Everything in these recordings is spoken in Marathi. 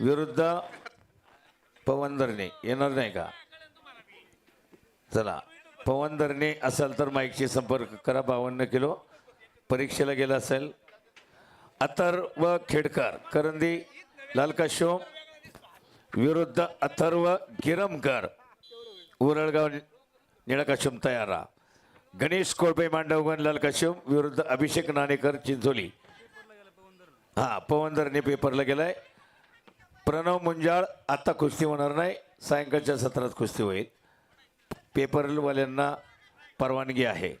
विरुद्ध पवनधरणे. येणार नाही का? चला पवनधरणे असेल तर माईकशी संपर्क करा बावन्न किलो. परीक्षेला गेला असेल. अथर्व खेडकर करंदी लालकाशो विरुद्ध अथर्व गिरमकर. उरळगाव निळकाशोम तयारा. गणेश कोळपे मांडवगण लालकाशोम विरुद्ध अभिषेक नाणेकर चिंचोली. हा पवनदरने पेपरला गेलाय. प्रणव मुंजाळ आता कुस्ती होणार नाही सायंकाळच्या सत्रात कुस्ती होईल. पेपरवाल्यांना परवानगी आहे.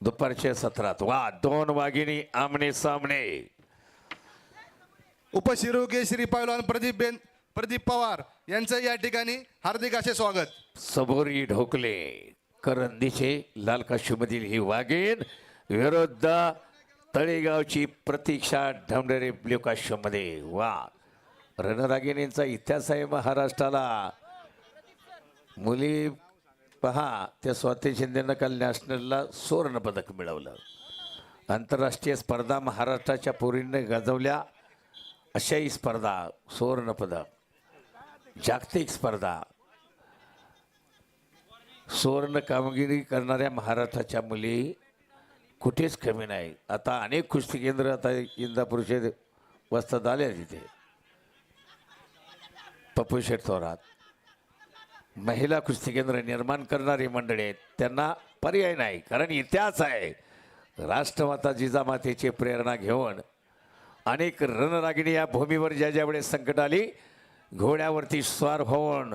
दुपारच्या सत्रात वा दोन वाघिणी आमने सामने. उपशिरू केसरी पैलवान प्रदीप बेन प्रदीप पवार यांचं या ठिकाणी हार्दिक असे स्वागत. सबोरी ढोकले करंदीचे लालकाशीमधील ही वाघीण विरुद्ध तळेगावची प्रतीक्षा ढमढरे ब्ल्यू काश्यमध्ये वा रणरागिणींचा इतिहास आहे महाराष्ट्राला. मुली पहा त्या स्वाती शिंदेनं काल नॅशनलला सुवर्ण पदक मिळवलं. आंतरराष्ट्रीय स्पर्धा महाराष्ट्राच्या पोरींनी गाजवल्या. अशाही स्पर्धा सुवर्ण पदक. जागतिक स्पर्धा. सुवर्ण कामगिरी करणाऱ्या महाराष्ट्राच्या मुली कुठेच कमी नाही. आता अनेक कुस्ती केंद्र आता इंदापूरचे वस्तात आले तिथे पप्पू शेठ थोरात. महिला कुस्ती केंद्र निर्माण करणारी मंडळी आहेत. त्यांना पर्याय नाही. कारण इतिहास आहे. राष्ट्रमाता जिजामातेची प्रेरणा घेऊन अनेक रणरागिणी या भूमीवर ज्या ज्या वेळेस संकट आली घोड्यावरती स्वार होऊन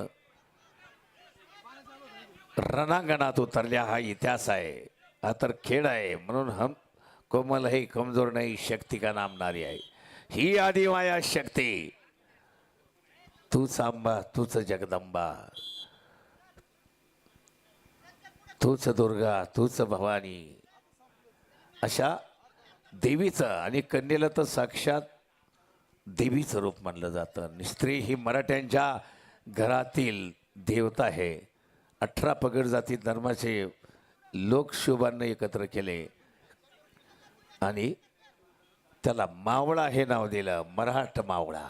रणांगणात उतरल्या हा इतिहास आहे. हा तर खेळ आहे. म्हणून हम कोमलही कमजोर नाही शक्ती का नामणारी आहे. ही आदिमाया शक्ती. तूच आंबा तूच जगदंबा. तूच दुर्गा तूच भवानी. अशा देवीचं आणि कन्येला तर साक्षात देवीचं रूप मानलं जातं. स्त्री ही मराठ्यांच्या घरातील देवता आहे. अठरा पगड जाती धर्माचे लोकशोभांना एकत्र केले. आणि त्याला मावळा हे नाव दिलं मराठ मावळा.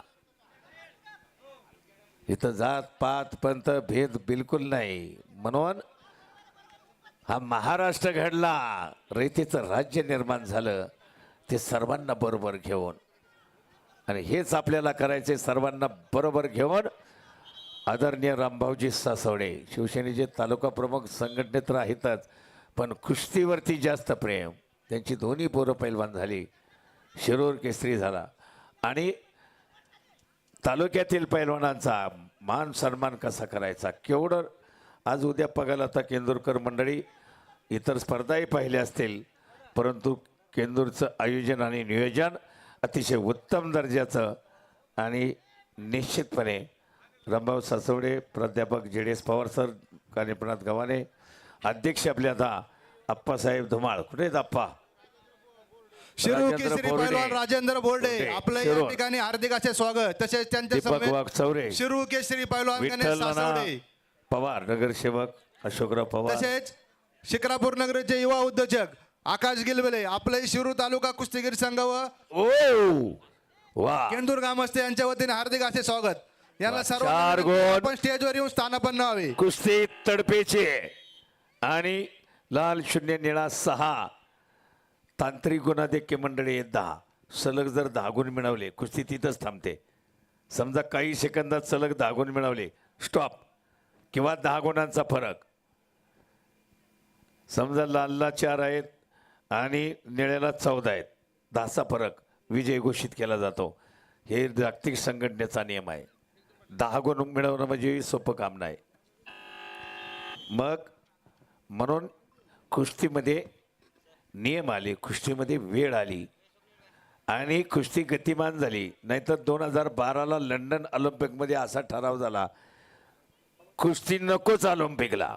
इथं जात पात पंत भेद बिलकुल नाही. म्हणून हा महाराष्ट्र घडला. रयतेचं राज्य निर्माण झालं. ते सर्वांना बरोबर घेऊन. आणि हेच आपल्याला करायचे सर्वांना बरोबर घेऊन आदरणीय रामभाऊजी सासवडे शिवसेनेचे तालुका प्रमुख संघटनेत तर आहेतच पण कुस्तीवरती जास्त प्रेम. त्यांची दोन्ही पोरं पैलवान झाली. शिरूर केसरी झाला. आणि तालुक्यातील पैलवानांचा मान सन्मान कसा करायचा? केवढं आज उद्या बघायला आता केंदूरकर मंडळी इतर स्पर्धाही पाहिल्या असतील परंतु केंदूरचं आयोजन आणि नियोजन अतिशय उत्तम दर्जाचं आणि निश्चितपणे रामभाऊ सासवडे प्राध्यापक J D S Pawar sir Kanipnath Gavhane अध्यक्ष आपल्या आता आप्पासाहेब धुमाळ. कुठे आहेत आप्पा? शिरू केसरी. पैलवान राजेंद्र बोर्डे. बोर्डे. आपलं या. ठिकाणी हार्दिक असे स्वागत. तसेच त्यांच्या शिरू केसरी पैलवान गणेश सासवडे. पवार नगरसेवक अशोकराव पवार. तसेच शिक्रापूर नगरचे युवा उद्योजक आकाश गिलबले आपले शिरू तालुका कुस्तीगीर संघ व. केंदूर ग्रामस्थ यांच्या वतीने हार्दिक असे स्वागत. यांना वा, सर्व. आपण स्टेजवर येऊन स्थानापन्न व्हावे. कुस्ती तडपेचे. आणि लाल शून्य निळा सहा. तांत्रिक गुणाधिक्य मंडळी आहेत दहा सलग जर दहा गुण मिळवले कुस्ती तिथंच थांबते. समजा काही सेकंदात सलग दहा गुण मिळवले स्टॉप किंवा दहा गुणांचा फरक. समजा लालला चार आहेत आणि निळ्याला चौदा आहेत. दहाचा फरक विजय घोषित केला जातो. हे जागतिक संघटनेचा नियम आहे. दहा गुण मिळवणं म्हणजे सोपं काम नाही. मग म्हणून कुस्तीमध्ये नियम आले कुस्तीमध्ये वेळ आली आणि कुस्ती गतिमान झाली. नाहीतर दोन हजार बाराला लंडन ऑलिम्पिकमध्ये असा ठराव झाला कुस्ती नकोच ऑलिम्पिकला.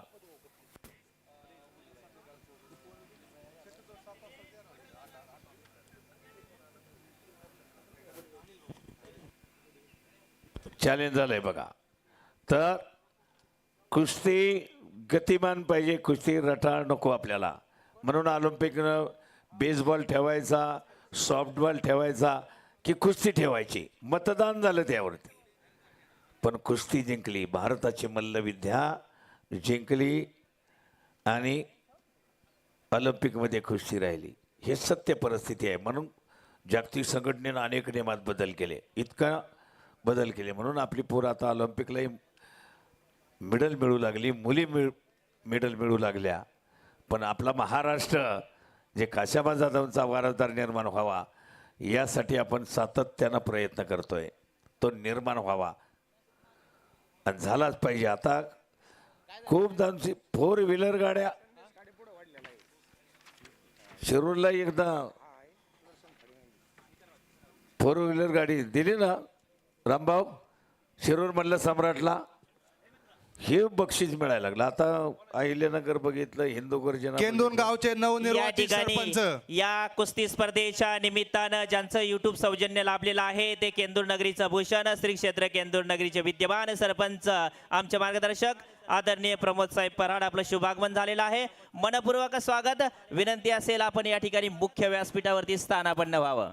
चॅलेंज झालंय बघा. तर कुस्ती गतिमान पाहिजे कुस्ती रटाळ नको आपल्याला. म्हणून ऑलिम्पिकनं बेसबॉल ठेवायचा सॉफ्टबॉल ठेवायचा की कुस्ती ठेवायची. मतदान झालं त्यावरती. पण कुस्ती जिंकली. भारताची मल्लविद्या जिंकली आणि ऑलिम्पिकमध्ये कुस्ती राहिली. हे सत्य परिस्थिती आहे. म्हणून जागतिक संघटनेनं अनेक नियमात बदल केले. इतका बदल केले. म्हणून आपली पोरं आता ऑलिम्पिकलाही मेडल मिळू लागली. मुली मिळ मेडल मिळू लागल्या. पण आपला महाराष्ट्र जे काशाबा जाधवचा वारसदार निर्माण व्हावा यासाठी आपण सातत्यानं प्रयत्न करतोय. तो निर्माण व्हावा. आणि झालाच पाहिजे. आता खूप दामची फोर व्हीलर गाड्या. शिरूरला एकदा फोर व्हीलर गाडी दिली ना रामभाऊ शिरूर मधल्या सम्राटला. हे बक्षीस मिळायला लागलं. आता अहिल्यानगर बघितलं हिंदू गर्जना केंदून गावचे या नवनिर्वाचित ठिकाणी सरपंच. या कुस्ती स्पर्धेच्या निमित्तानं ज्यांचं युट्यूब सौजन्य लाभलेलं आहे ते केंदूर नगरीचं भूषण श्री क्षेत्र केंदूर नगरीचे विद्यमान सरपंच आमचे मार्गदर्शक आदरणीय प्रमोद साहेब पराड आपलं शुभागमन झालेलं आहे. मनपूर्वक स्वागत. विनंती असेल आपण या ठिकाणी मुख्य व्यासपीठावरती स्थानापन्न व्हावं.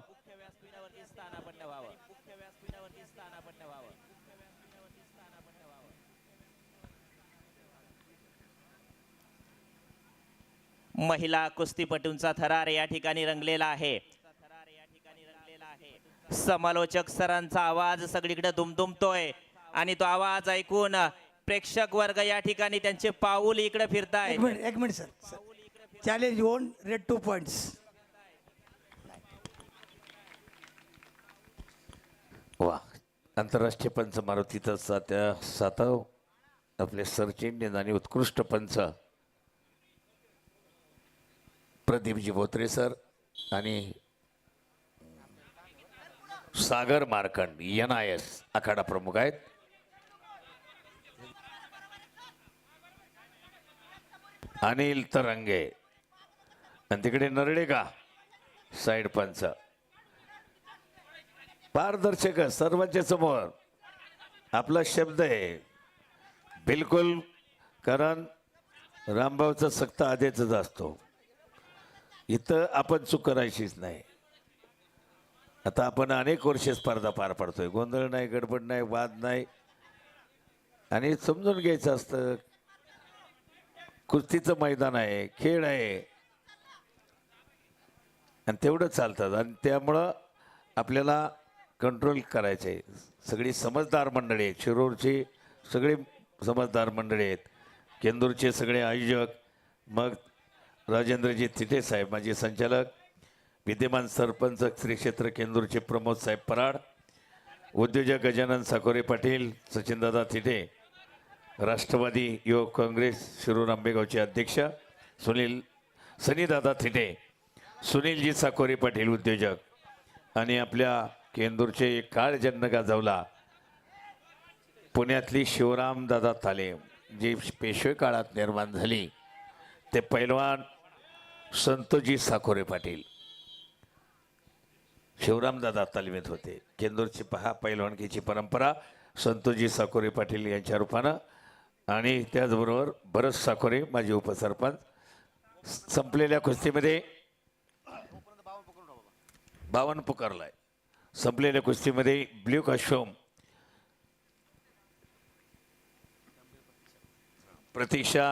महिला कुस्तीपटूंचा थरार या ठिकाणी रंगलेला आहे. समालोचक सरांचा आवाज सगळीकडे दुमदुमतोय आणि तो आवाज ऐकून प्रेक्षक वर्ग या ठिकाणी त्यांचे पाऊल इकडे फिरताय एक मिनिट एक minute sir. Challenge on raid two points वा आंतरराष्ट्रीय पंच मारुतीचा सात्या सातव आपले सरचिंडीन आणि उत्कृष्ट पंच प्रदीपजी भोत्रे सर आणि Sagar Markand N I S आखाडा प्रमुख आहेत. अनिल तरंगे. आणि तिकडे नरडे का? साईड पंच. पारदर्शक सर्वांच्या समोर. आपला शब्द आहे बिलकुल कारण रामभाऊचा सक्त आधीच असतो. इथं आपण चूक करायचीच नाही. आता आपण अनेक वर्ष स्पर्धा पार पाडतोय. गोंधळ नाही गडबड नाही वाद नाही. आणि समजून घ्यायचं असतं कुस्तीचं मैदान आहे खेळ आहे. आणि तेवढं चालतात आणि त्यामुळं आपल्याला कंट्रोल करायचं आहे. सगळी समजदार मंडळी आहेत. शिरूरची सगळी समजदार मंडळी आहेत. केंदूरचे सगळे आयोजक. मग राजेंद्रजी थिटे साहेब माझे संचालक विद्यमान सरपंच श्री क्षेत्र केंदूरचे प्रमोद साहेब पराड उद्योजक गजानन साकोरे पाटील सचिनदादा थिटे राष्ट्रवादी युवक काँग्रेस शिरूर आंबेगावचे अध्यक्ष सुनील सनीदादा थिटे सुनीलजी साकोरे पाटील उद्योजक आणि आपल्या केंदूरचे एक काळ जन्म गाजवला पुण्यातली शिवरामदादा ताले जी पेशवे काळात निर्माण झाली. ते पैलवान संतोजी साकोरे पाटील. शिवरामदादा तालमीत होते. केंदूरची पहा पैलवानकीची परंपरा संतोजी साकोरे पाटील यांच्या रूपानं. आणि त्याचबरोबर भरत साकोरे माजी उपसरपंच. संपलेल्या कुस्तीमध्ये बावन पुकारलाय. संपलेल्या कुस्तीमध्ये ब्ल्यू काशोम प्रतीक्षा